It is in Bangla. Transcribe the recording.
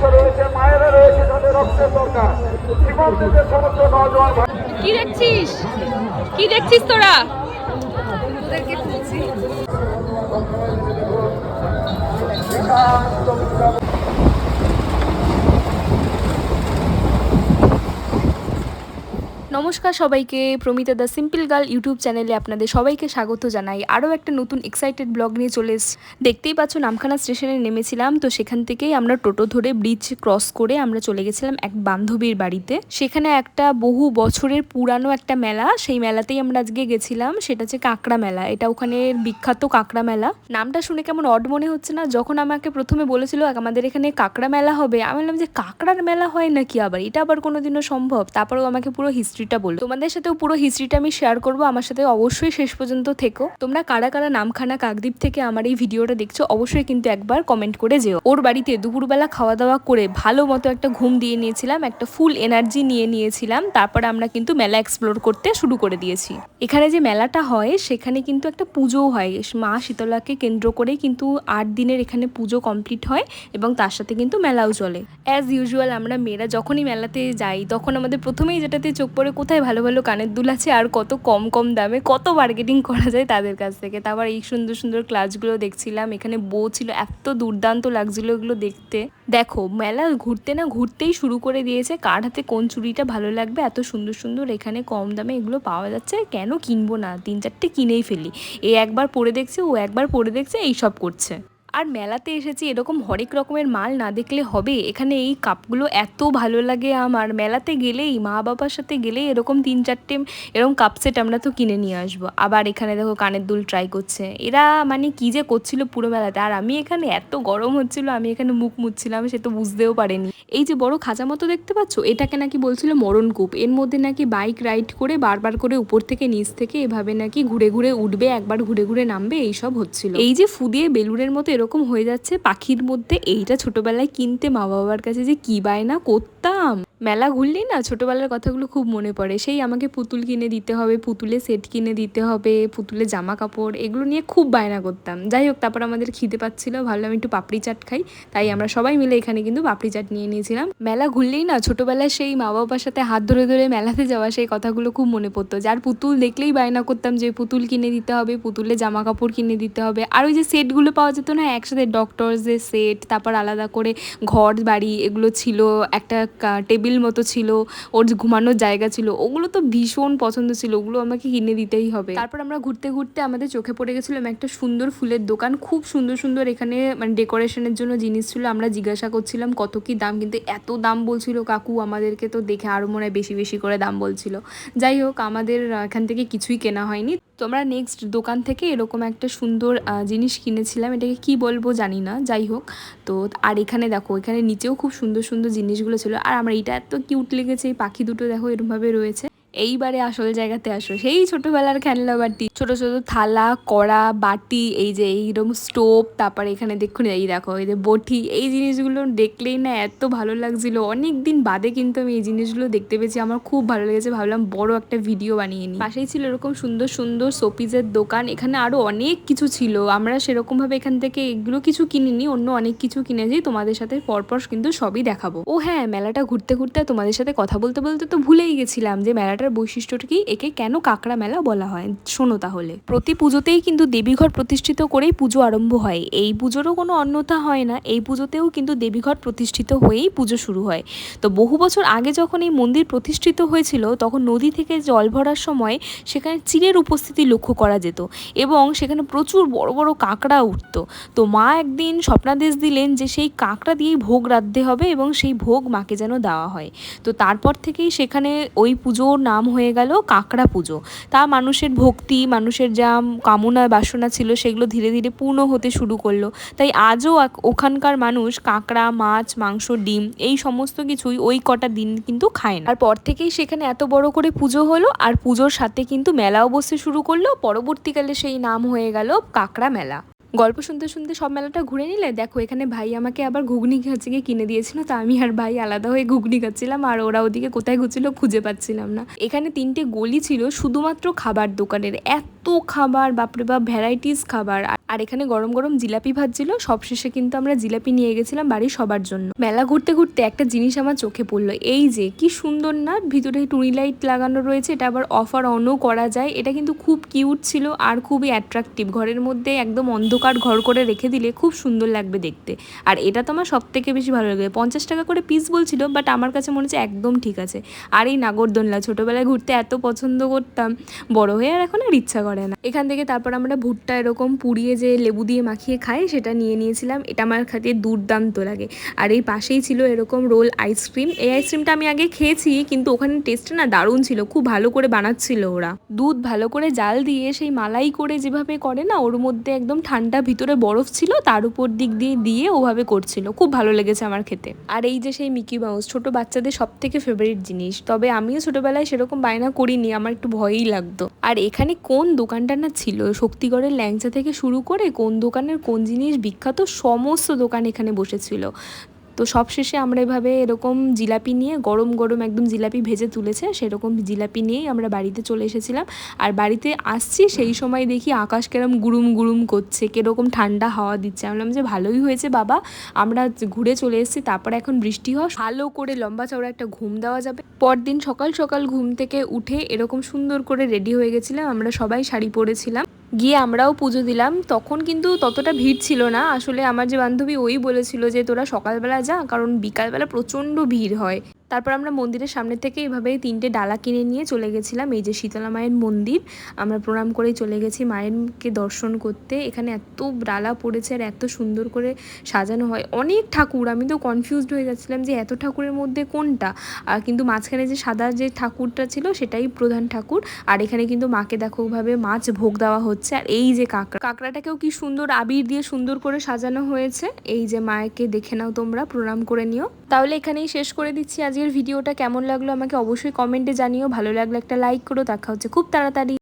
সদস্য রয়েছে মায়েরা রয়েছে যাদের রক্তের দরকার। সমস্ত নজওয়ান কি দেখছিস? কি দেখছিস তোরা? নমস্কার সবাইকে। Promita the simple girl YouTube চ্যানেলে আপনাদের সবাইকে স্বাগত জানাই। আরও একটা নতুন এক্সাইটেড ব্লগ নিয়ে চলে এসেছি দেখতেই পাচ্ছ নামখানা স্টেশনে নেমেছিলাম, তো সেখান থেকেই আমরা টোটো ধরে ব্রিজ ক্রস করে আমরা চলে গেছিলাম এক বান্ধবীর বাড়িতে। সেখানে একটা বহু বছরের পুরানো একটা মেলা, সেই মেলাতেই আমরা আজকে গেছিলাম, সেটা হচ্ছে কাঁকড়া মেলা। এটা ওখানে বিখ্যাত কাঁকড়া মেলা। নামটা শুনে কেমন অড মনে হচ্ছে না, যখন আমাকে প্রথমে বলেছিল, আমাদের এখানে কাঁকড়া মেলা হবে। আমি বললাম যে, কাঁকড়ার মেলা হয় নাকি আবার? এটা আবার কোনোদিনও সম্ভব? তারপরেও আমাকে পুরো হিস্ট্রিটা বলল। তোমাদের সাথেও পুরো হিস্ট্রিটা আমি শেয়ার করব, আমার সাথে অবশ্যই শেষ পর্যন্ত থেকো। তোমরা কারা কারা নামখানা কাকদ্বীপ থেকে আমার এই ভিডিওটা দেখছ, অবশ্যই কিন্তু একবার কমেন্ট করে যেও। ওর বাড়িতে দুপুরবেলা খাওয়া দাওয়া করে ভালো মতো একটা ঘুম দিয়ে নিয়েছিলাম, একটা ফুল এনার্জি নিয়ে নিয়েছিলাম, তারপরে আমরা কিন্তু মেলা এক্সপ্লোর করতে শুরু করে দিয়েছি। এখানে যে মেলাটা হয়, সেখানে কিন্তু একটা পুজোও হয়। মা শীতলাকে কেন্দ্র করে কিন্তু আট দিনের এখানে পুজো কমপ্লিট হয় এবং তার সাথে কিন্তু মেলাও চলে। অ্যাজ ইউজুয়াল আমরা মেয়েরা যখনই মেলাতে যাই, তখন আমাদের প্রথমেই যেটাতে চোখ পড়ে কোথায় ভালো ভালো কানের দুল আছে আর কত কম কম দামে কত মার্কেটিং করা যায় তাদের কাছ থেকে। তারপর এই সুন্দর সুন্দর ক্লাসগুলো দেখছিলাম, এখানে বউ ছিল, এত দুর্দান্ত লাগছিল এগুলো দেখতে। দেখো, মেলা ঘুরতে না ঘুরতেই শুরু করে দিয়েছে, কার হাতে কোন চুড়িটা ভালো লাগবে, এত সুন্দর সুন্দর এখানে কম দামে এগুলো পাওয়া যাচ্ছে, কেন কিনবো না? তিন চারটে কিনেই ফেলি। এ একবার পরে দেখছে, ও একবার পরে দেখছে এইসব করছে। আর মেলাতে এসেছি এরকম হরেক রকমের মাল না দেখলে হবে। এখানে এই কাপগুলো এত ভালো লাগে আমার। মেলাতে গেলেই, মা বাবার সাথে গেলেই এরকম তিন চারটে এরকম কাপ সেট আমরা তো কিনে নিয়ে আসব। আবার এখানে দেখো কানের দুল ট্রাই করছে। এরা মানে কি যে করছিল পুরো মেলাতে। আর আমি এখানে এত গরম হচ্ছিল, আমি এখানে মুখ মুছছিলাম, সে তো বুঝতেও পারেনি। এই যে বড় খাঁচা মতো দেখতে পাচ্ছ? এটাকে নাকি বলছিল মরণকূপ এর মধ্যে নাকি বাইক রাইড করে বারবার করে উপর থেকে নিচ থেকে এভাবে নাকি ঘুরে ঘুরে উঠবে, একবার ঘুরে ঘুরে নামবে, এইসব হচ্ছিল। এই যে ফুদিয়ে বেলুনের মতো এরকম হয়ে যাচ্ছে, পাখির মধ্যে এইটা ছোটবেলায় কিনতে মা বাবার কাছে যে কি বায়না করতাম। মেলা ঘুরলেই না ছোটবেলার কথাগুলো খুব মনে পড়ে। সেই আমাকে পুতুল কিনে দিতে হবে, পুতুলে সেট কিনে দিতে হবে, পুতুলে জামা কাপড়, এগুলো নিয়ে খুব বায়না করতাম। যাই হোক, তারপর আমাদের খিদে পাচ্ছিল, ভাবলাম একটু পাপড়ি চাট খাই। তাই আমরা সবাই মিলে এখানে কিন্তু পাপড়ি চাট নিয়ে নিয়েছিলাম। মেলা ঘুরলেই না ছোটবেলায় সেই মা বাবার সাথে হাত ধরে ধরে মেলাতে যাওয়া, সেই কথাগুলো খুব মনে পড়তো। যার পুতুল দেখলেই বায়না করতাম যে পুতুল কিনে দিতে হবে, পুতুলে জামা কাপড় কিনে দিতে হবে। আর ওই যে সেটগুলো পাওয়া যেত না একসাথে ডক্টরসের সেট তারপর আলাদা করে ঘর বাড়ি এগুলো ছিল, একটা টেবিল মতো ছিল, ওর ঘুমানোর জায়গা ছিল, ওগুলো তো ভীষণ পছন্দ ছিল, ওগুলো আমাকে কিনে দিতেই হবে। তারপর আমরা ঘুরতে ঘুরতে আমাদের চোখে পড়ে গেছিলাম একটা সুন্দর ফুলের দোকান, খুব সুন্দর সুন্দর এখানে মানে ডেকোরেশনের জন্য জিনিস ছিল, আমরা জিজ্ঞাসা করছিলাম কত কি দাম, কিন্তু এত দাম বলছিল কাকু, আমাদেরকে তো দেখে আরও মনে হয় বেশি বেশি করে দাম বলছিল। যাই হোক, আমাদের এখান থেকে কিছুই কেনা হয়নি। তো আমরা নেক্সট দোকান থেকে এরকম একটা সুন্দর জিনিস কিনেছিলাম। এটাকে কি বলব জানি না, যাই হোক। তো আর এখানে দেখো, এখানে নিচেও খুব সুন্দর সুন্দর জিনিসগুলো ছিল। আর আমার এটা এত কিউট লেগেছে, এই পাখি দুটো দেখো এরমভাবে রয়েছে। এইবারে আসল জায়গাতে আসো। সেই ছোটবেলার খেলনা বাটি ছোট ছোট থালা, কড়া, বাটি, এই যে এইরকম স্টোভ, তারপরে এখানে দেখুন, এই দেখো, এই যে বটি, এই জিনিসগুলো দেখলেই না এত ভালো লাগছিল। অনেক দিন বাদে কিন্তু আমি এই জিনিসগুলো দেখতে পেয়েছি। আমার খুব ভালো লেগেছে, ভাবলাম বড় একটা ভিডিও বানিয়ে নিই। পাশেই ছিল এরকম সুন্দর সুন্দর শোপিজের দোকান, এখানে আরও অনেক কিছু ছিল। আমরা সেরকম ভাবে এখান থেকে এগুলো কিছু কিনিনি, অন্য অনেক কিছু কিনেছি, তোমাদের সাথে পরপর কিন্তু সবই দেখাবো। ও হ্যাঁ মেলাটা ঘুরতে ঘুরতে তোমাদের সাথে কথা বলতে বলতে তো ভুলেই গেছিলাম যে মেলাটার বৈশিষ্ট্যটা কি একে কেন কাঁকড়া মেলা বলা হয়? শোনো তাহলে। প্রতি পুজোতেই কিন্তু দেবীঘর প্রতিষ্ঠিত করেই পুজো আরম্ভ হয়। এই পুজোরও কোনো অন্যথা হয় না। এই পুজোতেও কিন্তু দেবীঘর প্রতিষ্ঠিত হয়েই পুজো শুরু হয়। তো বহু বছর আগে যখন এই মন্দির প্রতিষ্ঠিত হয়েছিল, তখন নদী থেকে জল ভরার সময় সেখানে চিরের উপস্থিতি লক্ষ্য করা যেত এবং সেখানে প্রচুর বড় বড় কাঁকড়া উঠত। তো মা একদিন স্বপ্নাদেশ দিলেন যে সেই কাঁকড়া দিয়েই ভোগ রাঁধতে হবে এবং সেই ভোগ মাকে যেন দেওয়া হয়। তো তারপর থেকেই সেখানে ওই পুজোর নাম হয়ে গেল কাঁকড়া পুজো। তা মানুষের ভক্তি, মানুষের যা কামনা বাসনা ছিল সেগুলো ধীরে ধীরে পূর্ণ হতে শুরু করল। তাই আজও ওখানকার মানুষ কাঁকড়া, মাছ, মাংস, ডিম এই সমস্ত কিছুই ওই কটা দিন কিন্তু খায় না। আর পর থেকেই সেখানে এত বড় করে পুজো হলো আর পুজোর সাথে কিন্তু মেলাও বসতে শুরু করল। পরবর্তীকালে সেই নাম হয়ে গেল কাঁকড়া মেলা। গল্প শুনতে শুনতে সব মেলাটা ঘুরে নিলে, দেখো এখানে ভাই আমাকে আবার ঘুগনি হচ্ছে গিয়ে কিনে দিয়েছিল, তা আমি আর ভাই আলাদা হয়ে ঘুগনি খাচ্ছিলাম আর ওরা ওদিকে কোথায় ঘুরছিল খুঁজে পাচ্ছিলাম না। এখানে তিনটে গলি ছিল, শুধুমাত্র খাবার দোকানের, এত খাবার, বাপরে বাপ, ভ্যারাইটিস খাবার। আর- আর এখানে গরম গরম জিলাপি ভাজছিল। সবশেষে কিন্তু আমরা জিলাপি নিয়ে গেছিলাম বাড়ির সবার জন্য। মেলা ঘুরতে ঘুরতে একটা জিনিস আমার চোখে পড়ল। এই যে, কি সুন্দর না? ভিতরে টুনি লাইট লাগানো রয়েছে। এটা আবার অফার অনও করা যায়। এটা কিন্তু খুব কিউট ছিল আর খুবই অ্যাট্রাকটিভ। ঘরের মধ্যে একদম অন্ধকার ঘর করে রেখে দিলে খুব সুন্দর লাগবে দেখতে। আর এটা তো আমার সব থেকে বেশি ভালো লাগবে। পঞ্চাশ টাকা করে পিস বলছিল বাট আমার কাছে মনে হচ্ছে একদম ঠিক আছে। আর এই নাগরদোলনা ছোটোবেলায় ঘুরতে এত পছন্দ করতাম। বড় হয়ে আর এখন আর ইচ্ছা করে না। এখান থেকে তারপর আমরা ভুট্টা এরকম পুড়িয়ে যে লেবু দিয়ে মাখিয়ে খাই, সেটা নিয়ে নিয়েছিলাম। এটা আমার খাতে দুর্দান্ত লাগে। আর এই পাশেই ছিল এরকম রোল আইসক্রিম। এই আইসক্রিমটা আমি আগে খেয়েছি, কিন্তু ওখানে টেস্টটা না দারুণ ছিল। খুব ভালো করে বানাচ্ছিল ওরা। দুধ ভালো করে জাল দিয়ে সেই মালাই করে যেভাবে করে না, ওর মধ্যে একদম ঠান্ডা ভিতরে বরফ ছিল, তার উপর দিক দিয়ে দিয়ে ওভাবে করছিল। খুব ভালো লেগেছে আমার খেতে। আর এই যে সেই মিকি মাউস, ছোট বাচ্চাদের সব থেকে ফেভারিট জিনিস। তবে আমিও ছোটবেলায় সেরকম বায়না করিনি, আমার একটু ভয়ই লাগতো। আর এখানে কোন দোকানটা না ছিল। শক্তিগড়ের ল্যাংচা থেকে শুরু করে কোন দোকানের কোন জিনিস বিখ্যাত সমস্ত দোকান এখানে বসেছিল। তো সবশেষে আমরা এভাবে এরকম জিলাপি নিয়ে গরম গরম একদম জিলাপি ভেজে তুলেছে, সেরকম জিলাপি নিয়েই আমরা বাড়িতে চলে এসেছিলাম। আর বাড়িতে আসছি, সেই সময় দেখি আকাশ কেরম গুরুম গুরুম করছে, কীরকম ঠান্ডা হাওয়া দিচ্ছে। আমি বললাম যে ভালোই হয়েছে বাবা, আমরা ঘুরে চলে এসেছি, তারপর এখন বৃষ্টি হওয়া ভালো করে লম্বা চওড়া একটা ঘুম দেওয়া যাবে। পরদিন সকাল সকাল ঘুম থেকে উঠে এরকম সুন্দর করে রেডি হয়ে গেছিলাম, আমরা সবাই শাড়ি পরেছিলাম। গিয়ে আমরাও পুজো দিলাম। তখন কিন্তু ততটা ভিড় ছিল না। আসলে আমার যে বান্ধবী ওই বলেছিল যে, তোরা সকালবেলা যা, কারণ বিকালবেলা প্রচণ্ড ভিড় হয়। তারপর আমরা মন্দিরের সামনে থেকে এভাবে তিনটে ডালা কিনে নিয়ে চলে গেছিলাম। এই যে শীতলা মায়ের মন্দির, আমরা প্রণাম করেই চলে গেছি মায়েরকে দর্শন করতে। এখানে এত ডালা পড়েছে আর এত সুন্দর করে সাজানো হয়। অনেক ঠাকুর, আমি তো কনফিউজড হয়ে যাচ্ছিলাম যে এত ঠাকুরের মধ্যে কোনটা? আর কিন্তু মাঝখানে যে সাদা যে ঠাকুরটা ছিল, সেটাই প্রধান ঠাকুর। আর এখানে কিন্তু মাকে দেখো ভাবে মাছ ভোগ দেওয়া হচ্ছে। আর এই যে কাঁকড়া, কাঁকড়াটাকেও কি সুন্দর আবির দিয়ে সুন্দর করে সাজানো হয়েছে। এই যে মায়েকে দেখে নাও তোমরা, প্রণাম করে নিও। তাহলে এখানেই শেষ করে দিচ্ছি আজকের ভিডিওটা কেমন লাগল আমাকে অবশ্যই কমেন্টে জানিও। ভালো লাগল একটা লাইক করো। দেখা হচ্ছে খুব তাড়াতাড়ি।